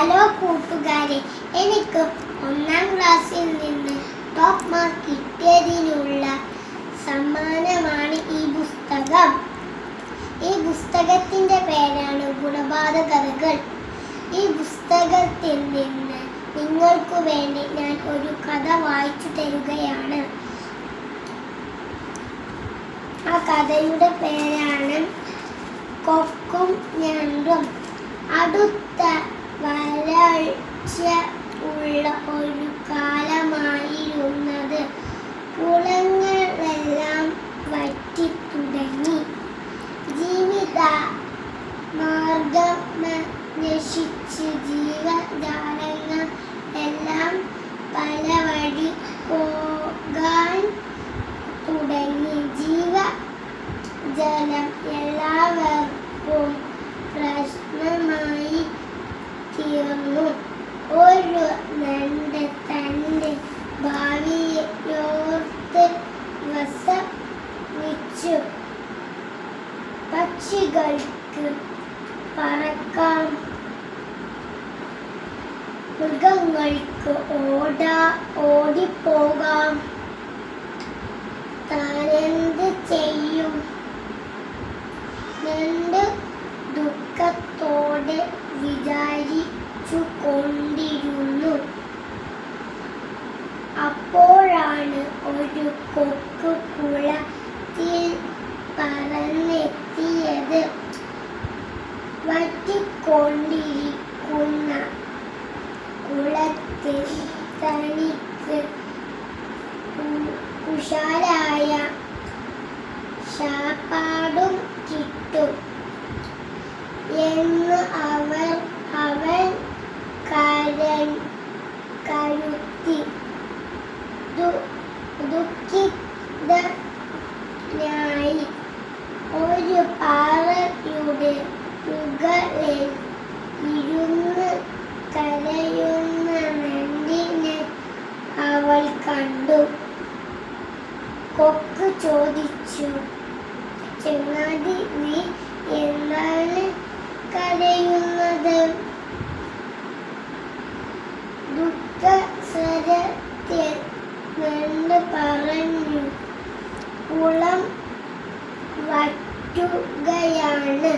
Hello കൂട്ടുകാരെ എനിക്ക് ഒന്നാം ക്ലാസ്സിൽ നിന്ന് ടോപ്പ് മാർക്ക് കിട്ടിയതിനുള്ള സമ്മാനമാണ് ഈ പുസ്തകം. ഈ പുസ്തകത്തിന്റെ പേരാണ് ഗുണപാതകഥകൾ ഈ പുസ്തകത്തിൽ നിന്ന് നിങ്ങൾക്ക് വേണ്ടി ഞാൻ ഒരു കഥ വായിച്ചു തരുകയാണ്. ആ കഥയുടെ പേരാണ് കൊക്കും ഞണ്ടും. അടുത്ത വരൾച്ച ഉള്ള ഒരു കാലമായിരുന്നത്. കുളങ്ങളെല്ലാം വറ്റി തുടങ്ങി. ജീവിത മാർഗം നശിച്ച് ജീവജാലങ്ങൾ എല്ലാം പല വഴി പോകാൻ പറക്കാം. മൃഗങ്ങൾക്ക് ഓടാ ഓടിപ്പോകാം. താനെന്ത് ചെയ്യും. രണ്ട് ദുഃഖത്തോടെ വിചാരിച്ചു കൊണ്ടിരുന്നു അപ്പോഴാണ് ഒരു കൊക്ക് കുളത്തിൽ പറന്നെത്തിയത്. വറ്റിക്കൊണ്ടിരിക്കുന്ന കുളത്തിൽ തനിക്ക് ഉഷാരായ ശാപ്പാടും കിട്ടും എന്ന് അവർ അവൻ കരൻ കരുത്തി. ദുഃഖിതായി ഒരു പാറയുടെ മുകളിൽ ഇരുന്ന് കരയുന്ന നന്ദിനെ അവൾ കണ്ടു. കൊക്ക് ചോദിച്ചു ചങ്ങാതി നീ എന്താണ് കരയുന്നത്? ദുഃഖ സ്വരത്തിൽ നണ്ട് പറഞ്ഞു. കുളം വറ്റുകയാണ്.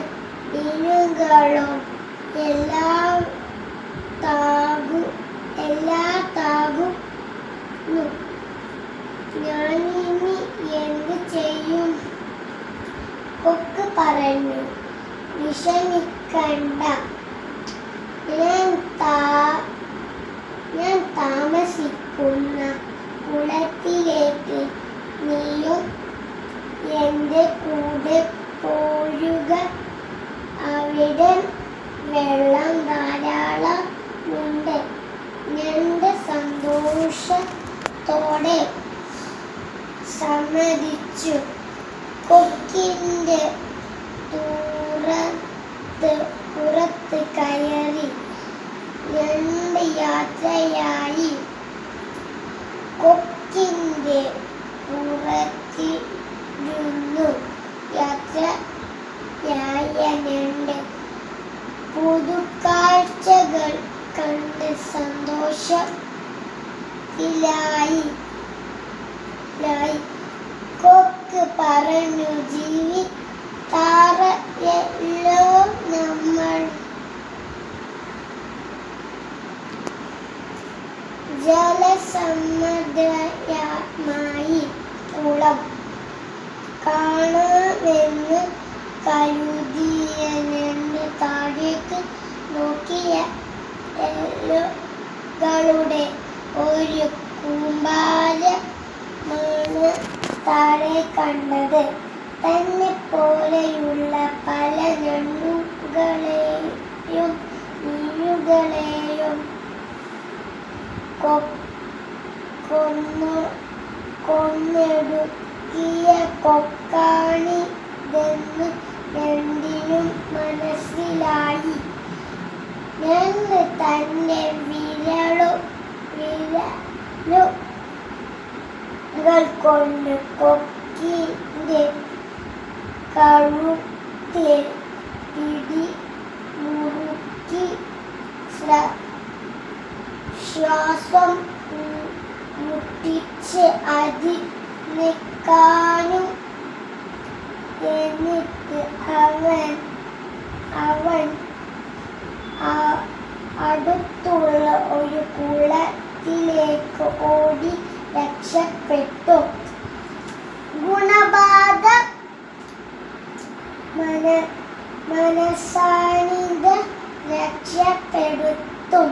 മീനുകളും എല്ലാ താകു എല്ലാ താകും. ഇനി എന്ത് ചെയ്യും? കൊക്ക് പറഞ്ഞു. വിഷമിക്കണ്ട. ഞാൻ താ ഞാൻ താമസിക്കുന്ന കുളത്തിലേക്ക് നീയും എന്റെ കൂടെ വെള്ളം ധാരാളം ഉണ്ട്. ഞണ്ട് സന്തോഷത്തോടെ സമ്മതിച്ചു. കൊക്കിന്റെ ദൂരത്ത് പുറത്ത് കയറി ഞണ്ട് യാത്രയായി. കൊക്കിന്റെ പുറത്തിരുന്നു യാത്രയായ ഞണ്ട് പുതുക്കാഴ്ചകൾ കണ്ട് സന്തോഷത്തിലായി ലായി. കൊക്ക് പറഞ്ഞു ജീവി താറയല്ലോ നമ്മൾ ജലസമ്മദ്രയമായി കുളം കാണാമെന്ന് കരുതിയ എല്ലുകളുടെ ഒരു കൂമ്പാരമാണ് താഴെ കണ്ടത്. തന്നെ പോലെയുള്ള പല ഞണ്ടുകളെയും മീനുകളെയും കൊന്നു കൊന്നെടുക്കിയ കൊക്കാണിതെന്ന് രണ്ടിനും തന്റെ വിരളു വിരലുകൾ കൊണ്ട് കൊക്കിന്റെ കഴുത്തിൽ പിടി മുറുക്കി ശ്വാസം മുട്ടിച്ച് അതി നിൽക്കാനും എന്നിട്ട് അവൻ അവൻ ആ- അടുത്തുള്ള ഒരു കുളത്തിലേക്ക് ഓടി രക്ഷപ്പെട്ടു. ഗുണബാധ മന മനസാണിത രക്ഷപ്പെടുത്തും.